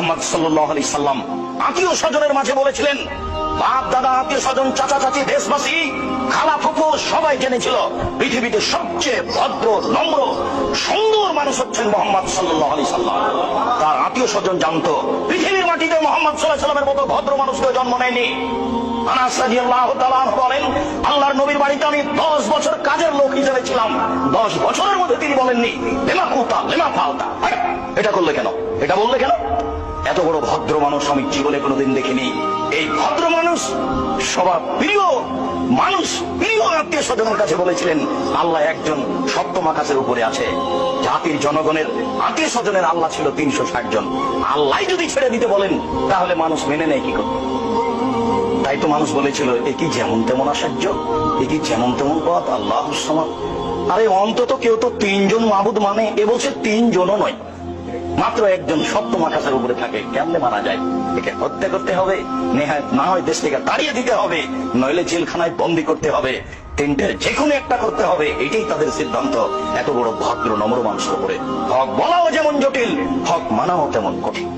মোহাম্মদ সাল্লাহ আলি সাল্লাম আত্মীয় স্বজনের মাঝে বলেছিলেন, বাপ, দাদা, আত্মীয় স্বজন, চাচা, চাচি, দেশবাসী, খালা, ফুফু সবাই জেনেছিল পৃথিবীতে সবচেয়ে ভদ্র, নম্র, সুন্দর মানুষ হচ্ছেন মোহাম্মদ সাল্লাহ আলি সাল্লাম। তার আত্মীয় স্বজন জানতো, পৃথিবীর মাটিতে মোহাম্মদ সাল্লাহ সাল্লামের মতো ভদ্র মানুষ কেউ জন্ম নেয়নি। বলেন, আল্লাহর নবীর বাড়িতে আমি 10 বছর কাজের লোক হিসেবে ছিলাম। 10 বছরের মধ্যে তিনি বলেননি ফালতা। এটা করলে কেন? এটা বললে কেন? এত বড় ভদ্র মানুষ আমি জীবনে কোনোদিন দেখিনি। এই ভদ্র মানুষ, সবার প্রিয় মানুষ, প্রিয় আত্মীয় স্বজনের কাছে বলেছিলেন, আল্লাহ একজন সপ্তম আকাশের উপরে আছে। জাতির জনগণের আত্মীয় স্বজনের আল্লাহ ছিল তিনশো ষাট জন। আল্লাহ যদি ছেড়ে দিতে বলেন, তাহলে মানুষ মেনে নেয় কি করবে তাই তো মানুষ বলেছিল, এ কি যেমন তেমন আশ্চর্য, এ কি যেমন তেমন পথ আল্লাহ আরে, অন্তত কেউ তো তিনজন মাবুদ মানে এ বলছে তিনজনও নয়। মাত্র একজন সত্য মাকাশের উপরে থাকে, কেমনে মারা যায়? একে হত্যা করতে হবে নেহায় না হয় দেশ থেকে তাড়িয়ে দিতে হবে, নইলে জেলখানায় বন্দি করতে হবে তিনটে যে কোনো একটা করতে হবে, এটাই তাদের সিদ্ধান্ত। এত বড় ভদ্র, নম্র মানুষের উপরে। হক বলাও যেমন জটিল, হক মানাও তেমন কঠিন।